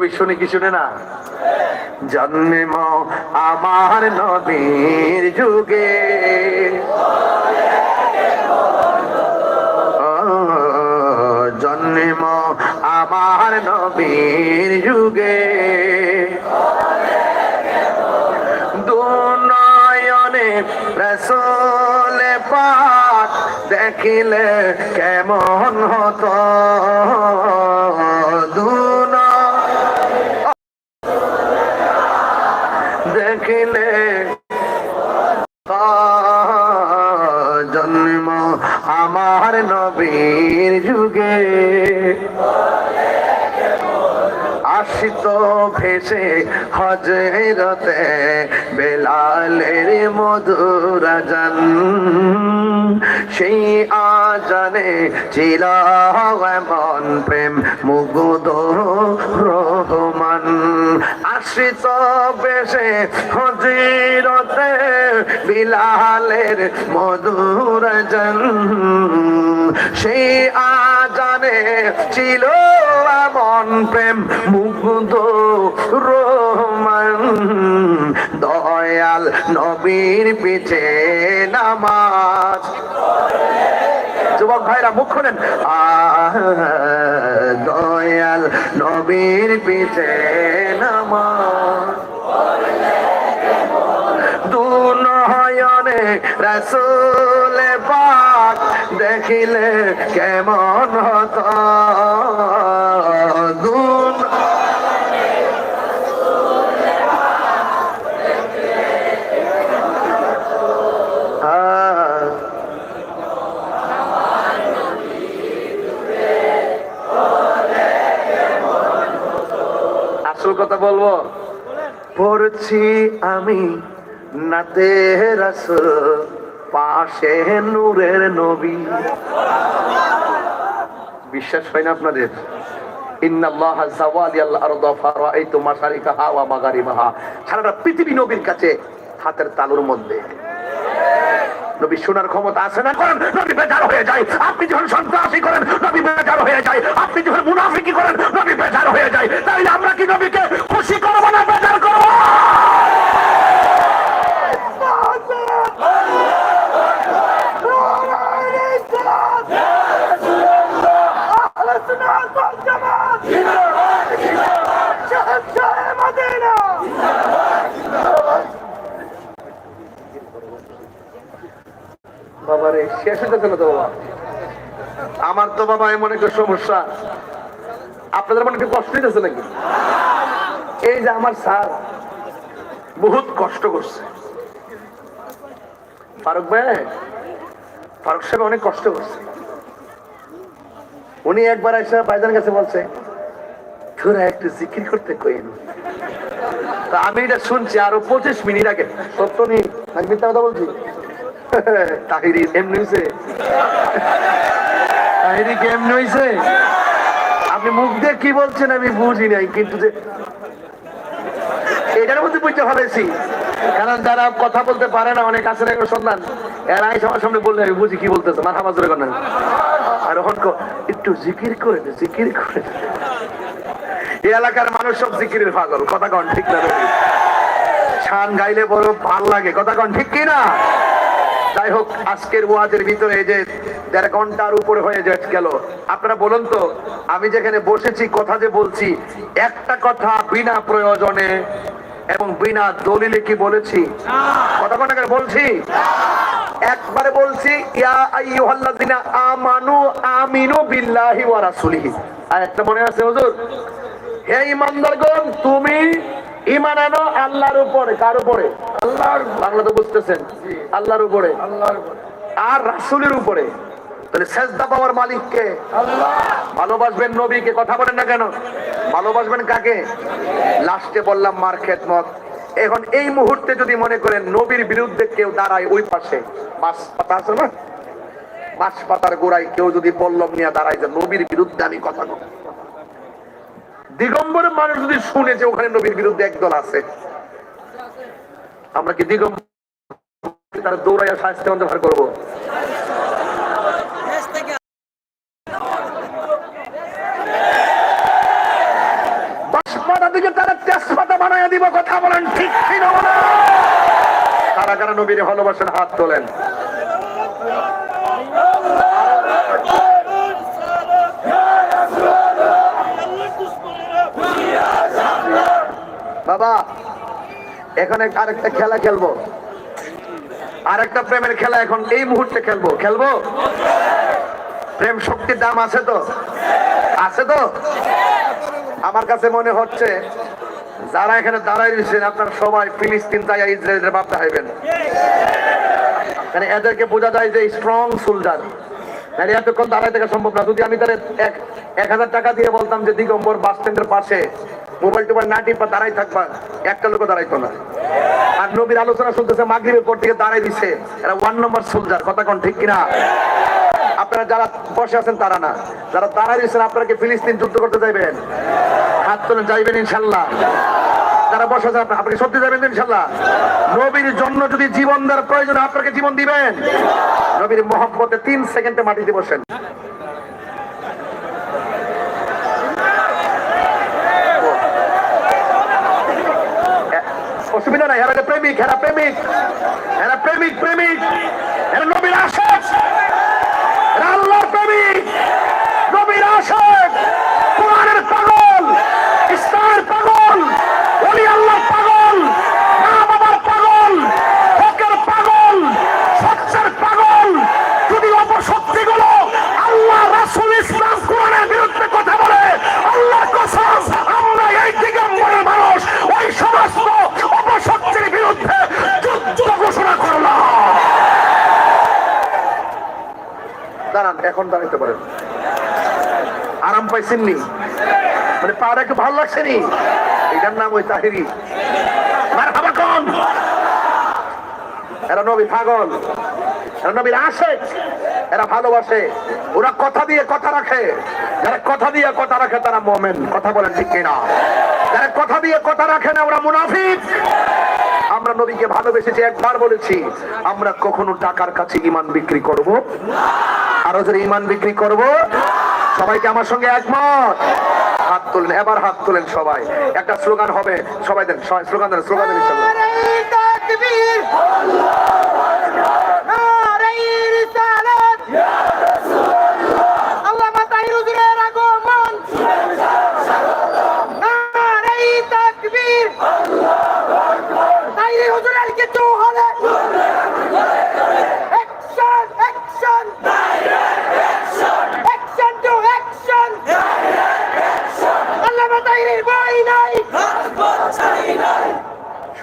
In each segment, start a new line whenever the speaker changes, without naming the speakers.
নবী শুনে কি শুনে না জন্ম আমার নবীর যুগে। জন্ম আমার নবীর যুগে। দুনয়নে রসোলে পাক দেখিলে কেমন হতো? নবীর যুগে। আসিত ভেসে হজরতে বেলালের মধুরাজন সেই আজানে ছিল এমন প্রেম মুগ্ধ রহমান। আসিত বেশে হজিরতে বিলালের মধুরাজন সেই আজানে ছিল মন প্রেম, মুগ্ধ রহমান দয়াল নবীর পিছে নামাজ। যুবক ভাইরা, মুখ খোলেন। দয়াল নবীর পিছে নামাজ দুনয়নে রসুলে পাক দেখিলে কেমন হত? আহ, আসল কথা বলব? পড়ছি আমি নাতে রাসুল। পাশে নূরের নবী। বিশ্বাস হয় না আপনাদের? হাতের মধ্যে। নবী শোনার ক্ষমতা আছে না? করেন হয়ে যায়। আপনি যখন আপনি মুনাফিকি করেন, নবী বেজার হয়ে যায়। তাই আমরা কি নবীকে খুশি করব না বেজার করব আমার তো বাবা এমন একটা সমস্যা। আপনাদের মনে কি কষ্ট হইতেছে নাকি? এই যে আমার স্যার বহুত কষ্ট করছে। ফারুক ভাই, ফারুক সাহেব অনেক কষ্ট করছে। উনি একবার এসে ভাইজান কাছে বলছে, তোরা একটু জিকির করতে কইন তা আমি এটা শুনছি আরও পঁচিশ মিনিট আগে। সত্য মিথ্যা কথা বলছি? তাহিরি হয়েছে তাহিরি হয়েছে আপনি মুখ দিয়ে কি বলছেন আমি বুঝি নাই, কিন্তু যে এটার মধ্যে বুঝতে ফেলেছি কারণ যারা কথা বলতে পারে না, অনেক আছে সন্ধান। এরা আইসা আমার সামনে বললে, আমি বুঝি কি বলতেছে, মাথা মাজরে করেন আর একটু জিকির করে জিকির করে এই এলাকার মানুষ সব জিকিরের পাগল, কথা কন ঠিক না গাইলে বড় ভালো লাগে, কথা কন ঠিক কি না যাই হোক, আজকের ওয়াজের ভিতরে যে দেড় ঘণ্টার উপরে হয়ে যে গেল, আপনারা বলুন তো, আমি যেখানে বসেছি, কথা যে বলছি, একটা কথা বিনা প্রয়োজনে এবং বিনা দলিলে কি বলেছি? কথা কোনটাকে বলছি? একবারে বলছি, ইয়া আইয়ুহাল্লাযিনা আমানু আমিনু বিল্লাহি ওয়া রাসূলিহি। আয়াতটা মনে আছে, হুজুর? হে ইমানদারগণ, তুমি ইমান আনো আল্লাহর উপরে কার উপরে? আল্লাহর বাংলা তো বুঝতেছেন। আল্লাহর উপরে। আর রাসূলের উপরে। তাহলে সেজদা পাওয়ার মালিককে ভালোবাসবেন নবীকে কথা বলেন না কেন? ভালোবাসবেন কাকে? লাস্টে বললাম মার খেদমত। এখন এই মুহূর্তে যদি মনে করেন নবীর বিরুদ্ধে কেউ দাঁড়ায় ওই পাশে বাস পাতা আছে না? বাস পাতার গোড়ায় কেউ যদি পল্লব নিয়ে দাঁড়ায় যে নবীর বিরুদ্ধে আমি কথা বলব। দিগম্বর মানুষ যদি শুনে যে ওখানে নবীর বিরুদ্ধে একদল আছে, আমরা কি দিগম্বর তারা দৌড়াইয়া স্বাস্থ্য অন্ধকার করব? বাসমা দিব, কথা বলেন কারা ভালোবাসেন হাত তোলেন। বাবা, এখানে আরেকটা খেলা খেলব। আরেকটা প্রেমের খেলা এখন এই মুহূর্তে খেলব। খেলব? প্রেম শক্তির দাম আছে তো? আছে তো? আমার কাছে মনে হচ্ছে, যারা এখানে দাঁড়াই দিয়েছেন আপনার সবাই ফিলিস্তিন তাই ইসরায়েলের বাপ্তা হইবেন মানে এদেরকে বোঝা যায় যে স্ট্রং সোলজার নাহলে এতক্ষণ দাঁড়াই থাকা সম্ভব না। যদি আমি এক এক হাজার টাকা দিয়ে বলতাম যে দিগম্বর বাস স্ট্যান্ডের পাশে মোবাইল টোবাইল না টিপা দাঁড়াই থাকবা, একটা লোক দাঁড়াইতো না। আর নবীর আলোচনা শুনতেছে, মাগরিবের পর থেকে দাঁড়াই দিছে। এরা ওয়ান নম্বর সোলজার কথা কোন ঠিক কিনা? আপনারা যারা বসে আছেন, তারা না। যারা দাঁড়াই দিচ্ছেন আপনারা কি ফিলিস্তিন যুদ্ধ করতে যাইবেন? হাত তুলে যাইবেন ইনশাল্লাহ। যারা বসে আছেন, আপনি- সত্যি যাবেন ইনশাল্লাহ? নবীর জন্য যদি জীবন দেওয়ার প্রয়োজন আপনাকে জীবন দিবেন? নবীর মহব্বতে তিন সেকেন্ডে মাটিতে বসেন এ- অসুবিধা নাই এরা যে প্রেমিক এরা প্রেমিক এরা প্রেমিক প্রেমিক এরা নবীর আশেক এরা আল্লাহর প্রেমিক নবীর আশেক কোরআনের পাগল ইসলামের পাগল ওলি আল্লাহর পাগল মা বাবার পাগল হকের পাগল সচ্চের পাগল যদি অপশক্তিগুলো আল্লাহ রাসূল ইসলাম কোরআনের বিরুদ্ধে কথা বলে আল্লাহ কসম আমরা এই দিগম্বরের মানুষ ওই সমস্ত অপশক্তির বিরুদ্ধে যুদ্ধ ঘোষণা করলাম দাঁড়ান এখন দাঁড়াইতে পারেন। আরাম পাইছেন নি? মানে পাড়া একটু ভালো লাগছে নি? এটার নাম ওই তাহিরি। এরা নবী এরা নবীর আসে এরা ভালোবাসে। ওরা কথা দিয়ে কথা রাখে। যারা কথা দিয়ে কথা রাখে, তারা মোমেন। কথা বলেন ঠিক কিনা? যারা কথা দিয়ে কথা রাখে না, ওরা মুনাফিক। আমরা নবীকে ভালোবেসেছি, একবার বলেছি, আমরা কখনো টাকার কাছে ইমান বিক্রি করব আরও যদি ইমান বিক্রি করব। সবাইকে আমার সঙ্গে একমত। হাত তুলেন, এবার হাত তুলেন সবাই। একটা স্লোগান হবে, সবাই দেন স্লোগান দেন স্লোগান দেন।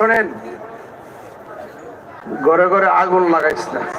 শোনেন ঘরে ঘরে আগুন লাগাইস না